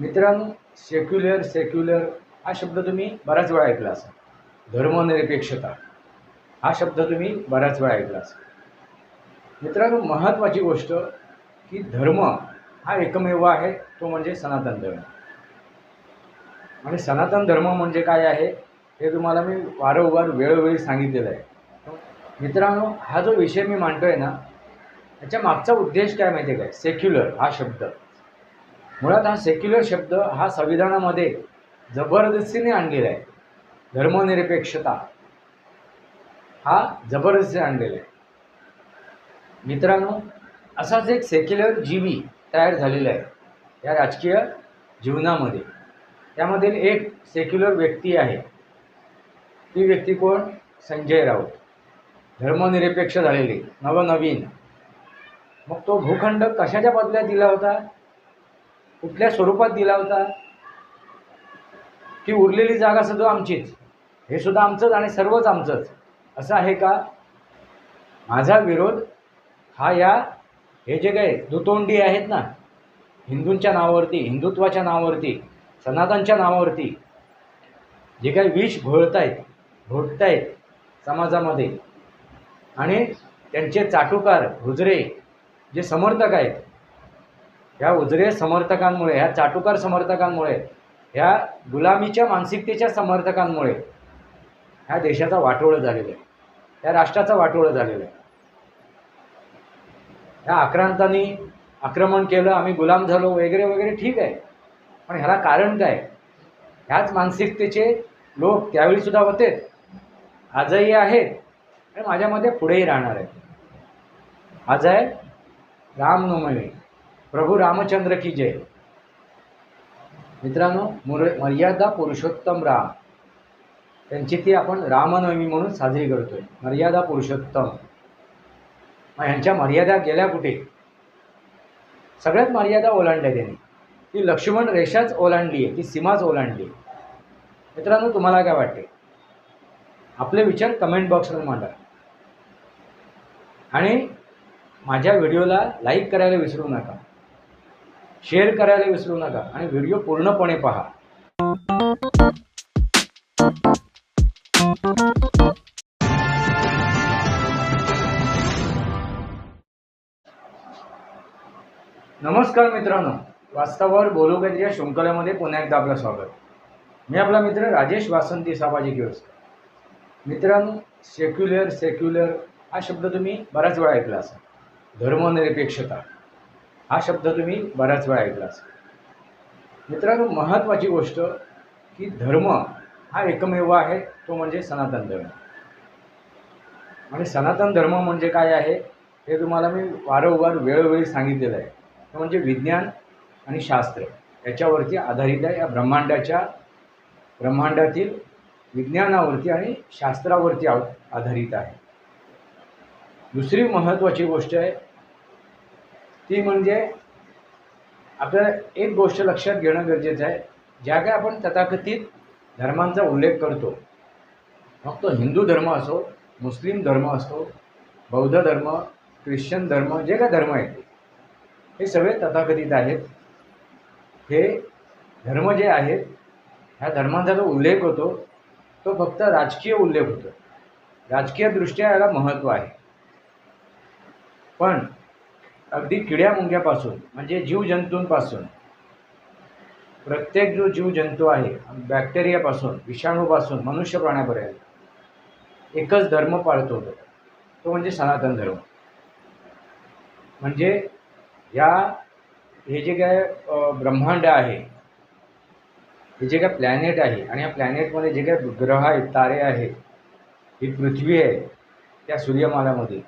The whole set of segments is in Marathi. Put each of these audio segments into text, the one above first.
मित्रांनो सेक्युलर सेक्युलर हा शब्द तुम्ही बऱ्याच वेळा ऐकला असाल. धर्मनिरपेक्षता हा शब्द तुम्ही बऱ्याच वेळा ऐकला असाल. मित्रांनो महत्त्वाची गोष्ट की धर्म हा एकमेव आहे तो म्हणजे सनातन धर्म. आणि सनातन धर्म म्हणजे काय आहे हे तुम्हाला मी वारंवार वेळोवेळी सांगितलेलं आहे. मित्रांनो हा जो विषय मी मांडतो आहे ना त्याच्या मागचा उद्देश काय माहिती आहे काय सेक्युलर हा शब्द. मुळात हा सेक्युलर शब्द हा संविधानामध्ये जबरदस्तीने आणलेला आहे. धर्मनिरपेक्षता हा जबरदस्तीने आणलेला आहे. मित्रांनो असाच एक सेक्युलर जीवी तयार झालेला आहे या राजकीय जीवनामध्ये. त्यामधील एक सेक्युलर व्यक्ती आहे. ती व्यक्ती कोण? संजय राऊत. धर्मनिरपेक्ष झालेली नवनवीन. मग तो भूखंड कशाच्या बदल्यात दिला होता? कुठल्या स्वरूपात दिला होता? की उरलेली जागा सुद्धा आमचीच. हे सुद्धा आमचंच आणि सर्वच आमचंच. असं आहे का? माझा विरोध हा या हे जे काही दुतोंडी आहेत ना हिंदूंच्या नावावरती हिंदुत्वाच्या नावावरती सनातनच्या नावावरती जे काही विष घोळत आहेत घोटत आहेत समाजामध्ये आणि त्यांचे चाटुकार हुजरे जे समर्थक आहेत ह्या उजरे समर्थकांमुळे ह्या चाटुकार समर्थकांमुळे ह्या गुलामीच्या मानसिकतेच्या समर्थकांमुळे ह्या देशाचा वाटोळं झालेलं आहे. या राष्ट्राचा वाटोळं झालेलं आहे. ह्या आक्रांतांनी आक्रमण केलं आम्ही गुलाम झालो वगैरे वगैरे ठीक आहे. पण ह्याला कारण काय? ह्याच मानसिकतेचे लोक त्यावेळीसुद्धा होते. आजही आहेत. आणि माझ्यामध्ये पुढेही राहणार आहेत. आज आहे रामनवमी प्रभू रामचंद्र की जय। मित्रांनो मुर मर्यादा पुरुषोत्तम राम। त्यांची ती आपण रामनवमी म्हणून साजरी करतोय. मर्यादा पुरुषोत्तम। मग ह्यांच्या मर्यादा गेल्या कुठे? सगळ्यात मर्यादा ओलांडल्या त्यांनी. ती लक्ष्मण रेषाच ओलांडली आहे ती सीमाच ओलांडली आहे. मित्रांनो तुम्हाला काय वाटते? आपले विचार कमेंट बॉक्समध्ये मांडा. आणि माझ्या व्हिडिओला लाईक करायला विसरू नका. शेअर करायला विसरू नका आणि व्हिडिओ पूर्णपणे पहा. नमस्कार मित्रांनो. वास्तवावर बोलू या शृंखलेमध्ये पुन्हा एकदा आपलं स्वागत. मी आपला मित्र राजेश वासंती सामाजिक व्यवस्था. मित्रांनो सेक्युलर सेक्युलर हा शब्द तुम्ही बऱ्याच वेळा ऐकला असा धर्मनिरपेक्षता. हा शब्द तुम्ही बऱ्याच वेळा ऐकला असेल. मित्रांनो महत्त्वाची गोष्ट की धर्म हा एकमेव आहे तो म्हणजे सनातन धर्म. आणि सनातन धर्म म्हणजे काय आहे हे तुम्हाला मी वारंवार वेळोवेळी सांगितलेलं आहे. ते म्हणजे विज्ञान आणि शास्त्र याच्यावरती आधारित आहे. या ब्रह्मांडाच्या ब्रह्मांडातील विज्ञानावरती आणि शास्त्रावरती आव आधारित आहे. दुसरी महत्त्वाची गोष्ट आहे ती म्हणजे आपल्याला एक गोष्ट लक्षात घेणं गरजेचं आहे. ज्या काय आपण तथाकथित धर्मांचा उल्लेख करतो मग तो हिंदू धर्म असो मुस्लिम धर्म असो बौद्ध धर्म ख्रिश्चन धर्म जे काय धर्म आहेत हे सगळे तथाकथित आहेत. हे धर्म जे आहेत ह्या धर्मांचा जो उल्लेख होतो तो फक्त राजकीय उल्लेख होतो. राजकीयदृष्ट्या याला महत्त्व आहे. पण अगदी किड्या मुंग्यापासून म्हणजे जीवजंतूंपासून. प्रत्येक जो जीवजंतू आहे बॅक्टेरियापासून विषाणूपासून मनुष्य प्राण्यापर्यंत एकच धर्म पाळतो तो. म्हणजे सनातन धर्म. म्हणजे या हे जे काय ब्रह्मांड आहे हे जे काय प्लॅनेट आहे आणि या प्लॅनेटमध्ये जे काय ग्रह आहेत तारे आहेत ही पृथ्वी आहे त्या सूर्यमालामध्ये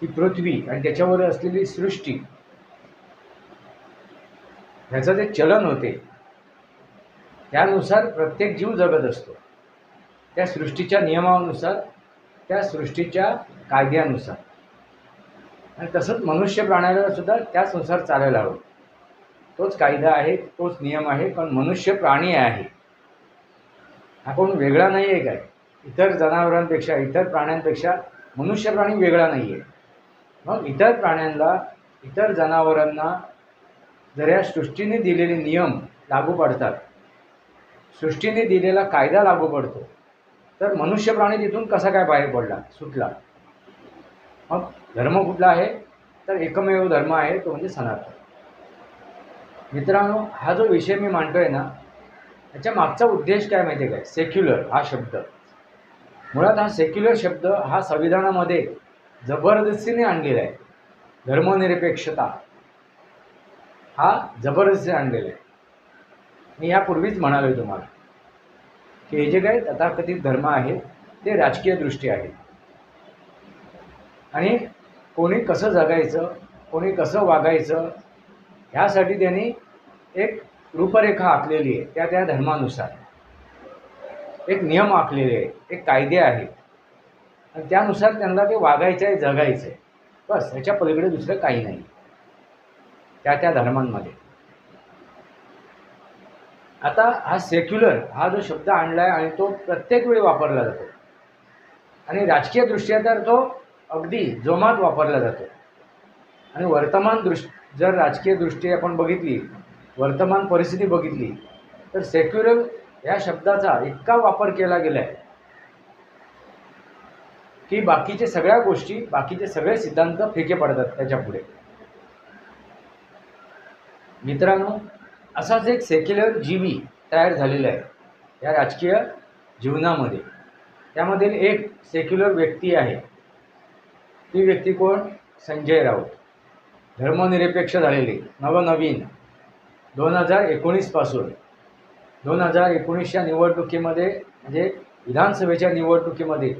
ती पृथ्वी आणि त्याच्यावर असलेली सृष्टी. ह्याचं जे चलन होते त्यानुसार प्रत्येक जीव जगत असतो. त्या सृष्टीच्या नियमानुसार त्या सृष्टीच्या कायद्यानुसार. आणि तसंच मनुष्य प्राण्याला सुद्धा त्याचनुसार चालायला हवं. तोच कायदा आहे तोच नियम आहे पण मनुष्य प्राणी आहे. हा कोण वेगळा नाही आहे काय? इतर जनावरांपेक्षा इतर प्राण्यांपेक्षा मनुष्य प्राणी वेगळा नाही आहे मग इतर प्राण्यांना इतर जनावरांना जर या सृष्टीने दिलेले नियम लागू पडतात सृष्टीने दिलेला कायदा लागू पडतो तर मनुष्य प्राणी तिथून कसा काय बाहेर पडला? सुटला. मग धर्म कुठला आहे? तर एकमेव धर्म आहे तो म्हणजे सनातन. मित्रांनो हा जो विषय मी मांडतोय ना त्याच्या मागचा उद्देश काय माहिती आहे काय? सेक्युलर हा शब्द. मुळात हा सेक्युलर शब्द हा संविधानामध्ये जबरदस्तीने आणलेला आहे. धर्मनिरपेक्षता. हा जबरदस्तीने आणलेला आहे. मी यापूर्वीच म्हणालो तुम्हाला की हे जे काही तथाकथित धर्म आहेत ते राजकीय दृष्टी आहेत. आणि कोणी कसं जगायचं कोणी कसं वागायचं ह्यासाठी त्यांनी एक रूपरेखा आखलेली आहे त्या त्या धर्मानुसार. एक नियम आखलेले आहे एक कायदे आहेत. आणि त्यानुसार त्यांना ते वागायचं आहे जगायचं आहे. बस ह्याच्या पलीकडे दुसरं काही नाही. त्या त्या धर्मांमध्ये. आता हा सेक्युलर हा जो शब्द आणला आहे आणि तो प्रत्येक वेळी वापरला जातो. आणि राजकीयदृष्ट्या तर तो अगदी जोमात वापरला जातो. आणि वर्तमान दृष् जर राजकीय दृष्टी आपण बघितली वर्तमान परिस्थिती बघितली तर सेक्युलर या शब्दाचा इतका वापर केला गेला आहे की बाकीचे सगळ्या गोष्टी बाकीचे सगळे सिद्धांत फिके पडतात त्याच्या पुढे. मित्रांनो असाच एक सेक्युलर जीवी तयार झालेला आहे या राजकीय जीवनामध्ये. त्यामधील एक सेक्युलर व्यक्ती आहे. ती व्यक्ती कोण? संजय राऊत. धर्मनिरपेक्ष झालेले नवनवीन. दोन हजार एकोणीसपासून दोन हजार एकोणीसच्या निवडणुकीमध्ये म्हणजे विधानसभेच्या निवडणुकीमध्ये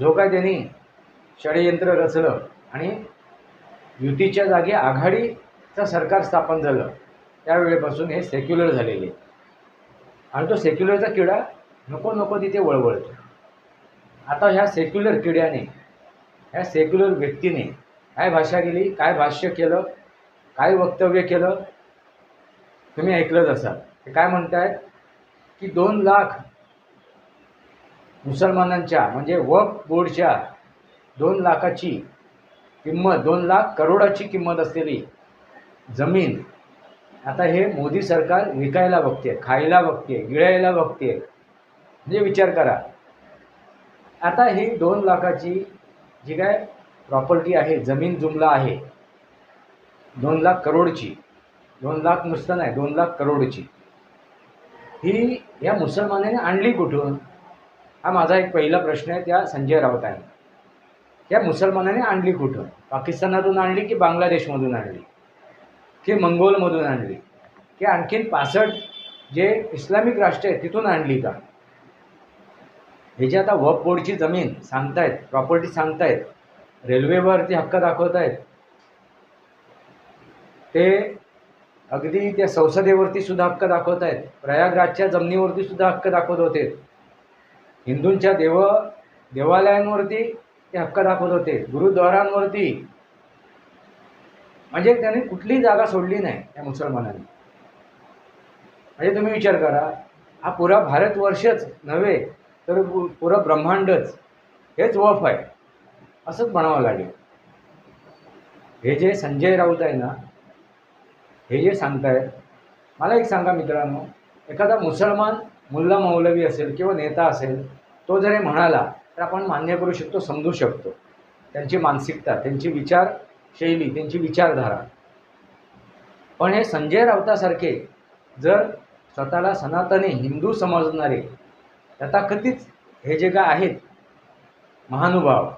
जो काय त्यांनी षडयंत्र रचलं आणि युतीच्या जागी आघाडीचं सरकार स्थापन झालं त्यावेळेपासून हे सेक्युलर झालेले. आणि तो सेक्युलरचा किडा नको नको तिथे वळवळतो. आता ह्या सेक्युलर किड्याने ह्या सेक्युलर व्यक्तीने काय भाषा केली काय भाष्य केलं काय वक्तव्य केलं तुम्ही ऐकलंच असाल. ते काय म्हणत आहेत की दोन लाख मुसलमानांच्या म्हणजे वक्फ बोर्डच्या दोन लाखाची किंमत दोन लाख करोडाची किंमत असलेली जमीन आता हे मोदी सरकार विकायला बघते खायला बघते गिळायला बघते म्हणजे विचार करा. आता ही दोन लाखाची जी काय प्रॉपर्टी आहे जमीन जुमला आहे दोन लाख करोडची दोन लाख नुसतं नाही दोन लाख करोडची ही या मुसलमानाने आणली कुठून? हा माझा एक पहिला प्रश्न आहे त्या संजय राऊतांनी. या मुसलमानाने आणली कुठं? पाकिस्तानातून आणली की बांगलादेशमधून आणली? की मंगोलमधून आणली? की आणखीन पासष्ट जे इस्लामिक राष्ट्र आहेत तिथून आणली का? हे जे आता वफ बोर्डची जमीन सांगतायत प्रॉपर्टी सांगतायत रेल्वेवरती हक्क दाखवत आहेत ते अगदी त्या संसदेवरती सुद्धा हक्क दाखवत आहेत प्रयागराजच्या जमिनीवरती सुद्धा हक्क दाखवत होते. हिंदूंच्या देव देवालयांवरती ते हक्क दाखवत होते. गुरुद्वारांवरती. म्हणजे त्यांनी कुठलीही जागा सोडली नाही त्या मुसलमानांनी. म्हणजे तुम्ही विचार करा हा पुरा भारतवर्षच नव्हे तर पु- पुरं ब्रह्मांडच. हेच वफ आहे. असंच म्हणावं लागेल. हे जे संजय राऊत आहे ना हे जे सांगतायत मला एक सांगा मित्रांनो एखादा मुसलमान मुल्ला मौलवी असेल किंवा नेता असेल तो जरी म्हणाला तर आपण मान्य करू शकतो समजू शकतो. त्यांची मानसिकता त्यांची विचारशैली त्यांची विचारधारा. पण हे संजय राऊतासारखे जर स्वतःला सनातनी हिंदू समजणारे तथाकथित हे जे काय आहेत महानुभाव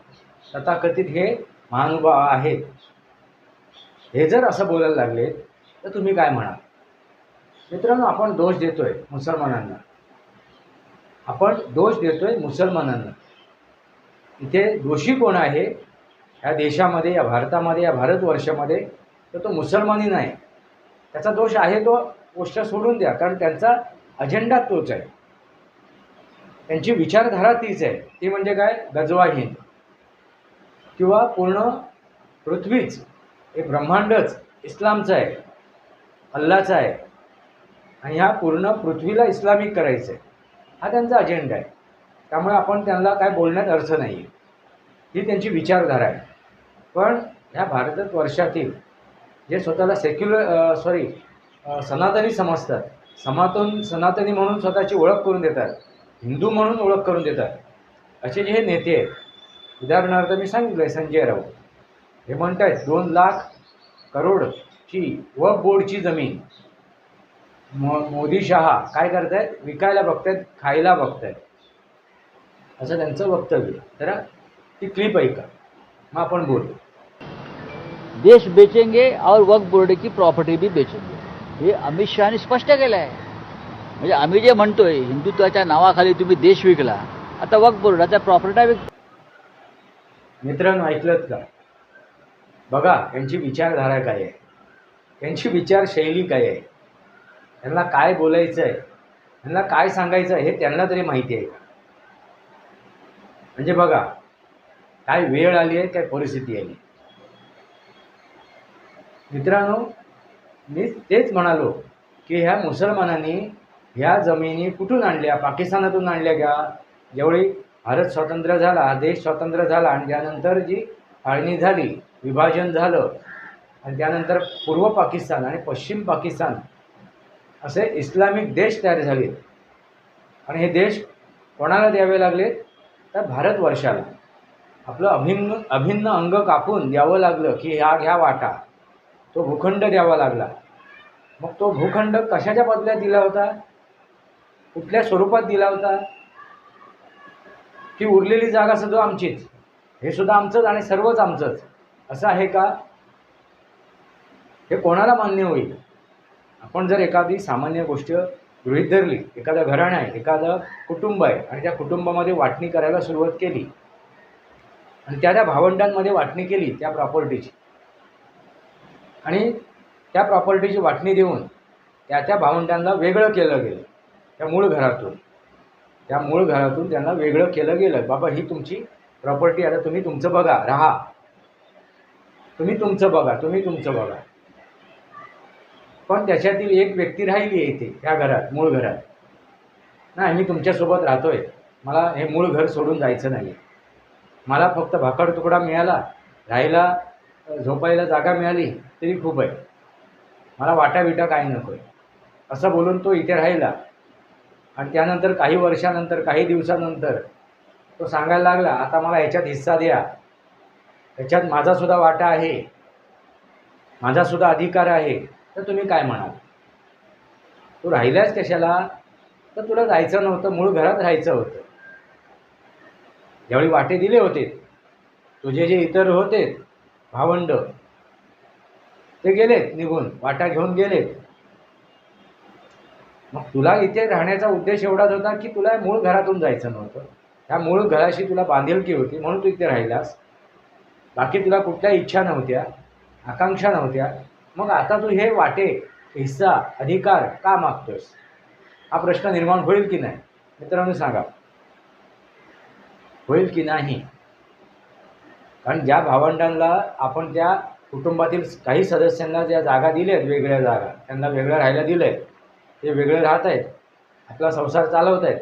तथाकथित हे महानुभाव आहेत हे जर असं बोलायला लागले तर तुम्ही काय म्हणाल? मित्रांनो आपण दोष देतोय मुसलमानांना. आपण दोष देतो आहे मुसलमानांना. इथे दोषी कोण आहे? ह्या देशामध्ये या भारतामध्ये या भारतवर्षामध्ये तर तो मुसलमानी नाही. त्याचा दोष आहे तो गोष्ट सोडून द्या. कारण त्यांचा अजेंडा तोच आहे. त्यांची विचारधारा तीच आहे. ती म्हणजे काय? गजवा हिंद किंवा पूर्ण पृथ्वीच हे ब्रह्मांडच इस्लामचं आहे. अल्लाचा आहे. आणि ह्या पूर्ण पृथ्वीला इस्लामिक करायचं आहे हा त्यांचा अजेंडा आहे. त्यामुळे आपण त्यांना काय बोलण्यात अर्थ नाही आहे ही त्यांची विचारधारा आहे. पण ह्या भारतात वर्षातील जे स्वतःला सेक्युलर सॉरी सनातनी समजतात समातून सनातनी म्हणून स्वतःची ओळख करून देतात हिंदू म्हणून ओळख करून देतात असे जे हे नेते आहेत उदाहरणार्थ मी सांगितलं आहे संजय राऊत. हे म्हणत आहेत दोन लाख करोडची व बोर्डची जमीन मो मोदी शहा काय करतायत? विकायला बघतायत खायला बघतायत. असं त्यांचं वक्तव्य तर ती क्लिप ऐका. मग आपण बोलू. देश बेचेंगे और वक्फ बोर्ड की प्रॉपर्टी भी बेचेंगे. हे अमित शहाने स्पष्ट केलं आहे. म्हणजे आम्ही जे म्हणतोय हिंदुत्वाच्या नावाखाली तुम्ही देश विकला. आता वक्फ बोर्डाच्या प्रॉपर्ट्या विक मित्रांनो ऐकलत का? बघा यांची विचारधारा काय आहे? त्यांची विचारशैली काय आहे? त्यांना काय बोलायचं आहे त्यांना काय सांगायचं आहे हे त्यांना तरी माहिती आहे का? म्हणजे बघा काय वेळ आली आहे काय परिस्थिती आली मित्रांनो मी तेच म्हणालो की ह्या मुसलमानांनी ह्या जमिनी कुठून आणल्या? पाकिस्तानातून आणल्या का? ज्यावेळी भारत स्वतंत्र झाला देश स्वतंत्र झाला आणि त्यानंतर जी फाळणी झाली विभाजन झालं. आणि त्यानंतर पूर्व पाकिस्तान आणि पश्चिम पाकिस्तान असे इस्लामिक देश तयार झाले. आणि हे देश कोणाला द्यावे लागले? तर भारतवर्षाला आपलं अभिन्न अभिन्न अंग कापून द्यावं लागलं की ह्या घ्या वाटा. तो भूखंड द्यावा लागला. मग तो भूखंड कशाच्या बदल्यात दिला होता? कुठल्या स्वरूपात दिला होता? की उरलेली जागा सुद्धा आमचीच. हे सुद्धा आमचंच आणि सर्वच आमचंच. असं आहे का? हे कोणाला मान्य होईल? आपण जर एखादी सामान्य गोष्ट गृहीत धरली एखादं घराणं आहे एखादं कुटुंब आहे आणि त्या कुटुंबामध्ये वाटणी करायला सुरुवात केली आणि त्या त्या भावंडांमध्ये वाटणी केली त्या प्रॉपर्टीची आणि त्या प्रॉपर्टीची वाटणी देऊन त्या त्या भावंडांना वेगळं केलं गेलं त्या मूळ घरातून. त्या मूळ घरातून त्यांना वेगळं केलं गेलं बाबा ही तुमची प्रॉपर्टी आता तुम्ही तुमचं बघा राहा. तुम्ही तुमचं बघा तुम्ही तुमचं बघा. पण त्याच्यातील एक व्यक्ती राहिली आहे इथे या घरात मूळ घरात. नाही मी तुमच्यासोबत राहतोय. मला हे मूळ घर सोडून जायचं नाही मला फक्त भाकड तुकडा मिळाला राहायला झोपायला जागा मिळाली तरी खूप आहे. मला वाटा बिटा काही नको आहे असं बोलून तो इथे राहिला. आणि त्यानंतर काही वर्षानंतर काही दिवसानंतर तो सांगायला लागला आता मला ह्याच्यात हिस्सा द्या. ह्याच्यात माझासुद्धा वाटा आहे. माझासुद्धा अधिकार आहे. तर तुम्ही काय म्हणाल? तू राहिलास कशाला? तर तुला जायचं नव्हतं मूळ घरात राहायचं होतं. ज्यावेळी वाटे दिले होते तुझे जे इतर होते भावंड ते गेलेत निघून वाटा घेऊन गेलेत. मग तुला इथे राहण्याचा उद्देश एवढाच होता की तुला मूळ घरातून जायचं नव्हतं. त्या मूळ घराशी तुला बांधिलकी होती म्हणून तू इथे राहिलास. बाकी तुला कुठल्या इच्छा नव्हत्या आकांक्षा नव्हत्या. मग आता तू हे वाटे हिस्सा अधिकार का मागतोस हा प्रश्न निर्माण होईल की नाही? मित्रांनो सांगा. होईल की नाही? कारण ज्या भावंडांना आपण त्या कुटुंबातील काही सदस्यांना ज्या जागा दिल्या आहेत वेगळ्या जागा त्यांना वेगळं राहायला दिलं आहे ते वेगळे राहत आहेत आपला संसार चालवत आहेत.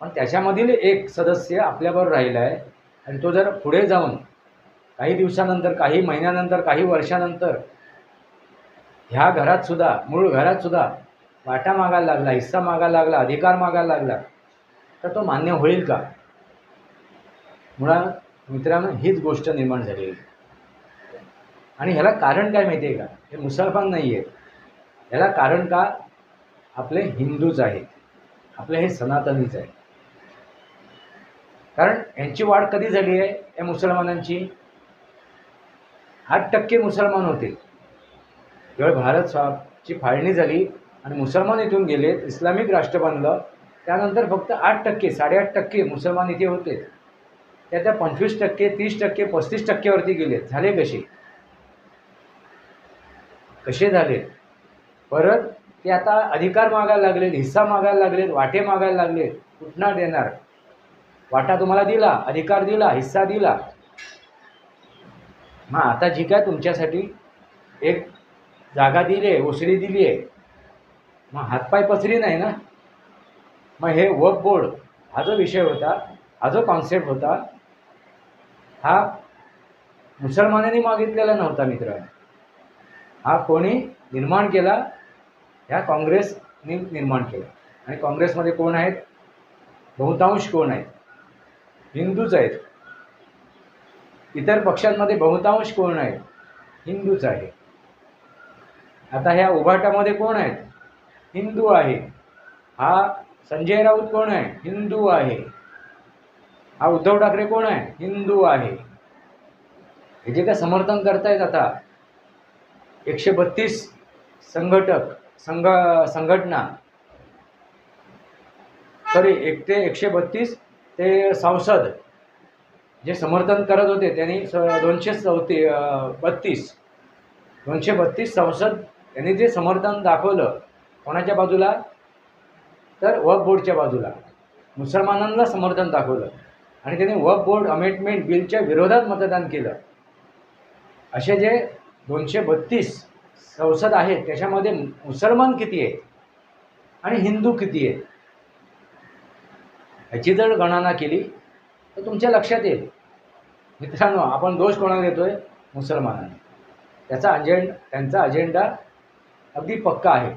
पण त्याच्यामधील एक सदस्य आपल्याबरोबर राहिला आहे आणि तो जर पुढे जाऊन काही दिवसानंतर काही महिन्यानंतर काही वर्षानंतर ह्या घरात सुद्धा मूळ घरात सुद्धा वाटा मागायला लागला हिस्सा मागायला लागला अधिकार मागायला लागला तर तो मान्य होईल का? मुळात मित्रांनो हीच गोष्ट निर्माण झालेली आहे. आणि ह्याला कारण काय माहिती आहे का? हे मुसलमान नाही आहेत ह्याला कारण का? आपले हिंदूच आहेत. आपले हे सनातनीच आहे कारण यांची वाढ कधी झाली आहे या मुसलमानांची? आठ टक्के मुसलमान होते जेव्हा भारत ची फाळणी झाली आणि मुसलमान इथून गेले इस्लामिक राष्ट्र बनलं त्यानंतर फक्त आठ टक्के साडेआठ टक्के मुसलमान इथे होते. त्या त्या पंचवीस टक्के तीस टक्के पस्तीस टक्केवरती गेले. झाले कसे? कसे झाले? परत ते आता अधिकार मागायला लागलेत हिस्सा मागायला लागलेत वाटे मागायला लागलेत. कुठणार देणार? वाटा तुम्हाला दिला अधिकार दिला हिस्सा दिला. मग आता जी काय तुमच्यासाठी एक जागा दिली आहे ओसरी दिली आहे. मग हातपाय पसरी नाही ना? मग हे वर्क बोर्ड हा जो विषय होता हा जो कॉन्सेप्ट होता हा मुसलमानांनी मागितलेला नव्हता मित्र. हा कोणी निर्माण केला? ह्या काँग्रेसने निर्माण केला. आणि काँग्रेसमध्ये कोण आहेत? बहुतांश कोण आहेत? हिंदूच आहेत. इतर पक्षांमध्ये बहुतांश कोण आहेत? हिंदूच आहे आता ह्या उभाटामध्ये कोण आहेत? हिंदू आहे. हा संजय राऊत कोण आहे? हिंदू आहे. हा उद्धव ठाकरे कोण आहे? हिंदू आहे. हे जे काय समर्थन करतायत आता एकशे बत्तीस संघटक संघ संघटना सॉरी एक ते एकशे बत्तीस ते संसद जे समर्थन करत होते त्यांनी स- दोनशे चौती बत्तीस दोनशे बत्तीस संसद त्यांनी जे समर्थन दाखवलं कोणाच्या बाजूला? तर वक्फ बोर्डच्या बाजूला. मुसलमानांना समर्थन दाखवलं. आणि त्यांनी वक्फ बोर्ड अमेंडमेंट बिलच्या विरोधात मतदान केलं. असे जे दोनशे बत्तीस संसद आहेत त्याच्यामध्ये मुसलमान किती आहेत? आणि हिंदू किती आहेत? ह्याची जर गणना केली तर तुमच्या लक्षात येईल. मित्रांनो आपण दोष कोणाला देतोय? मुसलमानांना. त्याचा अजेंड त्यांचा अजेंडा अगदी पक्का आहे.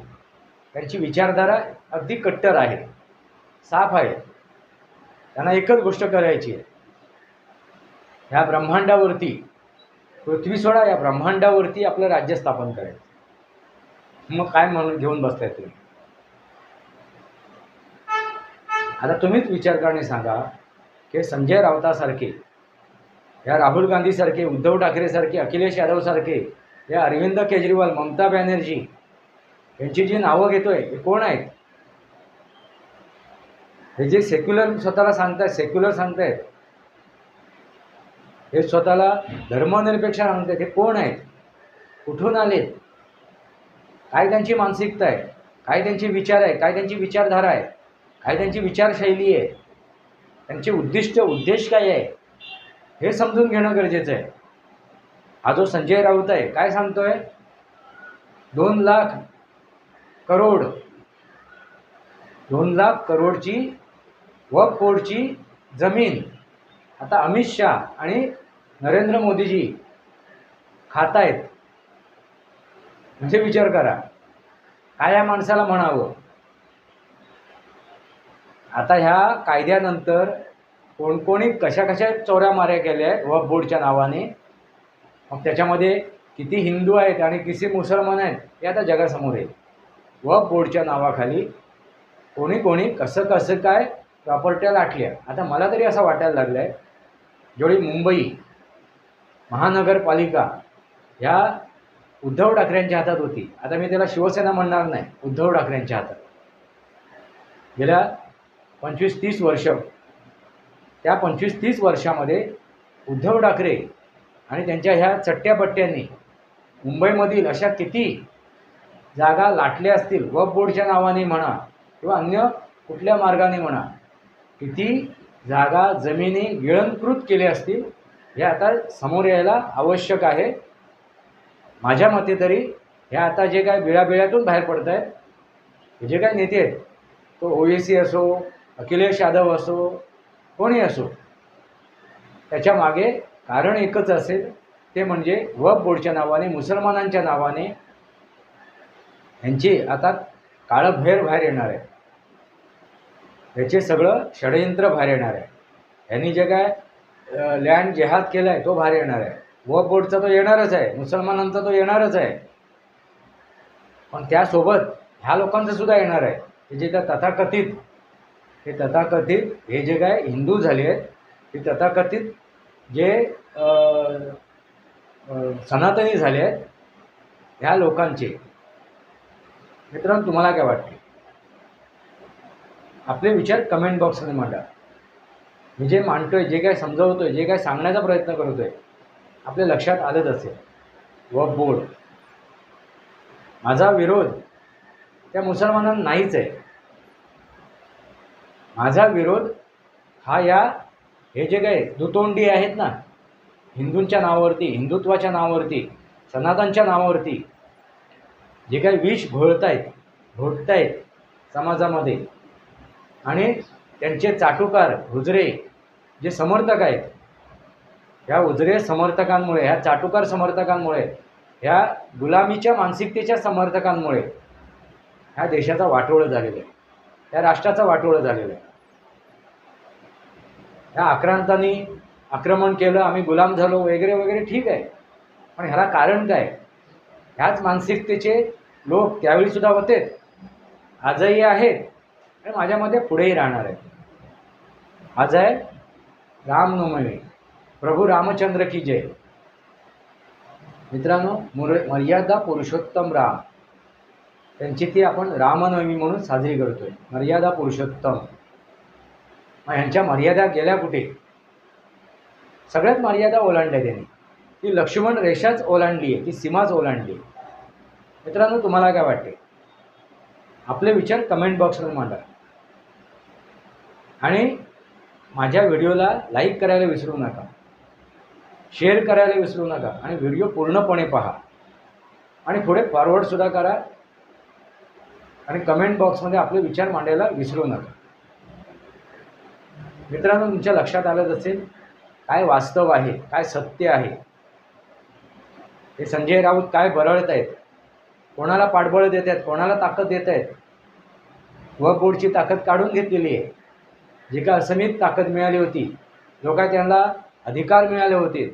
त्यांची विचारधारा अगदी कट्टर आहे. साफ आहे. त्यांना एकच गोष्ट करायची आहे. ह्या ब्रह्मांडावरती पृथ्वी सोडा या ब्रह्मांडावरती आपलं राज्य स्थापन करायचं. मग काय म्हणून घेऊन बसताय तुम्ही? आता तुम्हीच विचार करणे सांगा की संजय राऊतासारखे या राहुल गांधीसारखे उद्धव ठाकरेसारखे अखिलेश यादवसारखे या अरविंद केजरीवाल ममता बॅनर्जी यांची जी नावं घेतोय हे कोण आहेत? हे जे सेक्युलर स्वतःला सांगतायत सेक्युलर सांगतायत हे स्वतःला धर्मनिरपेक्ष सांगतायत हे कोण आहेत? कुठून आलेत काय त्यांची मानसिकता आहे? काय त्यांचे विचार आहे? काय त्यांची विचारधारा आहे? काय त्यांची विचारशैली आहे? त्यांचे उद्दिष्ट उद्देश काय आहे? हे समजून घेणं गरजेचं आहे. हा जो संजय राऊत आहे काय सांगतोय? दोन लाख करोड. दोन लाख करोडची व बोर्डची जमीन. आता अमित शहा आणि नरेंद्र मोदीजी खात आहेत म्हणजे विचार करा. काय या माणसाला म्हणावं? आता ह्या कायद्यानंतर कोण कोणी कशा कशा चोऱ्या माऱ्या केल्या आहेत वफ बोर्डच्या नावाने. मग त्याच्यामध्ये किती हिंदू आहेत आणि किती मुसलमान आहेत हे आता जगासमोर आहे. व बोर्डच्या नावाखाली कोणी कोणी कसं कसं काय प्रॉपर्ट्या लाटल्या आता मला तरी असं वाटायला लागलं आहे जेवढी मुंबई महानगरपालिका ह्या उद्धव ठाकरेंच्या हातात होती. आता मी त्याला शिवसेना म्हणणार नाही उद्धव ठाकरेंच्या हातात. गेल्या पंचवीस तीस वर्ष त्या पंचवीस तीस वर्षामध्ये उद्धव ठाकरे आणि त्यांच्या ह्या चट्ट्यापट्ट्यांनी मुंबईमधील अशा किती जागा लाटल्या असतील वफ बोर्डच्या नावाने म्हणा किंवा अन्य कुठल्या मार्गाने म्हणा किती जागा जमिनी गिळंकृत केल्या असतील हे आता समोर यायला आवश्यक आहे. माझ्या मते तरी हे आता जे काय बिळाबिळ्यातून बाहेर पडत आहेत जे काय नेते आहेत तो ओएसी असो अखिलेश यादव असो कोणी असो त्याच्यामागे कारण एकच असेल ते म्हणजे वफ बोर्डच्या नावाने मुसलमानांच्या नावाने ह्यांची आता काळभैर बाहेर येणार आहे. याचे सगळं षडयंत्र बाहेर येणार आहे. ह्यांनी जे काय लँड जेहाद केला आहे तो बाहेर येणार आहे. वक्फ बोर्डचा तो येणारच आहे. मुसलमानांचा तो येणारच आहे. पण त्यासोबत ह्या लोकांचं सुद्धा येणार आहे. हे जे काय तथाकथित हे तथाकथित हे जे काय हिंदू झाले आहेत हे तथाकथित जे सनातनी झाले आहेत ह्या लोकांचे मित्रांनो तुम्हाला काय वाटते? आपले विचार कमेंट बॉक्समध्ये मांडा. मी जे मांडतोय जे काय समजवतोय जे काय सांगण्याचा प्रयत्न करतोय आपल्या लक्षात आलंच असेल. व बोर्ड माझा विरोध त्या मुसलमानांना नाहीच आहे. माझा विरोध हा या हे जे काही दुतोंडी आहेत ना हिंदूंच्या नावावरती हिंदुत्वाच्या नावावरती सनातनच्या नावावरती जे काही विष घोळत आहेत घोटत आहेत समाजामध्ये आणि त्यांचे चाटुकार हुजरे जे समर्थक आहेत ह्या उजरे समर्थकांमुळे ह्या चाटुकार समर्थकांमुळे ह्या गुलामीच्या मानसिकतेच्या समर्थकांमुळे ह्या देशाचा वाटोळं झालेलं आहे. त्या राष्ट्राचं वाटोळं झालेलं आहे. ह्या आक्रांतांनी आक्रमण केलं आम्ही गुलाम झालो वगैरे वगैरे ठीक आहे. पण ह्याला कारण काय? ह्याच मानसिकतेचे लोक त्यावेळीसुद्धा होते. आजही आहेत. आणि माझ्या मते पुढेही राहणार आहेत. आज आहे रामनवमी प्रभू रामचंद्र की जय. मित्रांनो मुर मर्यादा पुरुषोत्तम राम. त्यांची ती आपण रामनवमी म्हणून साजरी करतोय. मर्यादा पुरुषोत्तम. मग ह्यांच्या मर्यादा गेल्या कुठे? सगळ्यात मर्यादा ओलांडल्या त्यांनी. ती लक्ष्मण रेषाच ओलांडली आहे ती सीमाच ओलांडली आहे. मित्रांनो तुम्हाला काय वाटते? आपले विचार कमेंट बॉक्समध्ये मांडा. आणि माझ्या व्हिडिओला लाईक करायला विसरू नका. शेअर करायला विसरू नका. आणि व्हिडिओ पूर्णपणे पहा. आणि पुढे फॉरवर्डसुद्धा करा. आणि कमेंट बॉक्समध्ये आपले विचार मांडायला विसरू नका. मित्रांनो तुमच्या लक्षात आलंच असेल काय वास्तव आहे काय सत्य आहे हे संजय राऊत काय बरळत आहेत? कोणाला पाठबळ देत आहेत? कोणाला ताकद देत आहेत? व बोर्डची ताकद काढून घेतलेली आहे. जी काय असमित ताकद मिळाली होती. जो काय त्यांना अधिकार मिळाले होते.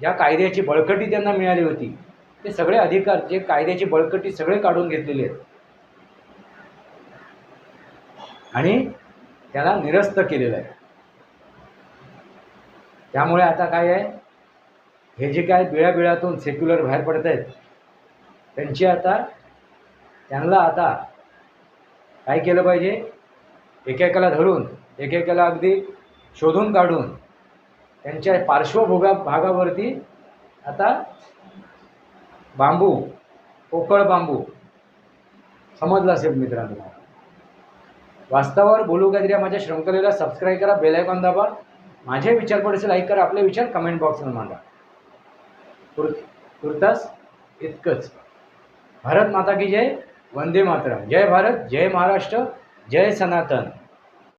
ज्या कायद्याची बळकटी त्यांना मिळाली होती. ते सगळे अधिकार जे कायद्याची बळकटी सगळे काढून घेतलेले आहेत. आणि त्याला निरस्त केलेलं आहे. त्यामुळे आता काय आहे? हे जे काय बिळाबिळातून सेक्युलर बाहेर पडत आहेत त्यांची आता त्यांना आता काय केलं पाहिजे? एकेकाला धरून एकेकाला अगदी शोधून काढून त्यांच्या पार्श्वभोगा भागावरती आता बांबू पोकळ बांबू समजला असेल मित्रांनो. वास्तवावर बोलू काहीतरी या माझ्या श्रृंखलेला सबस्क्राईब करा बेलायकॉन दाबा. माझे विचार पडसे लाईक करा आपले विचार कमेंट बॉक्समध्ये मांडा. तुर तुर्तास इतकंच. भारत माता की जय वंदे मातरम. जय भारत जय महाराष्ट्र जय सनातन.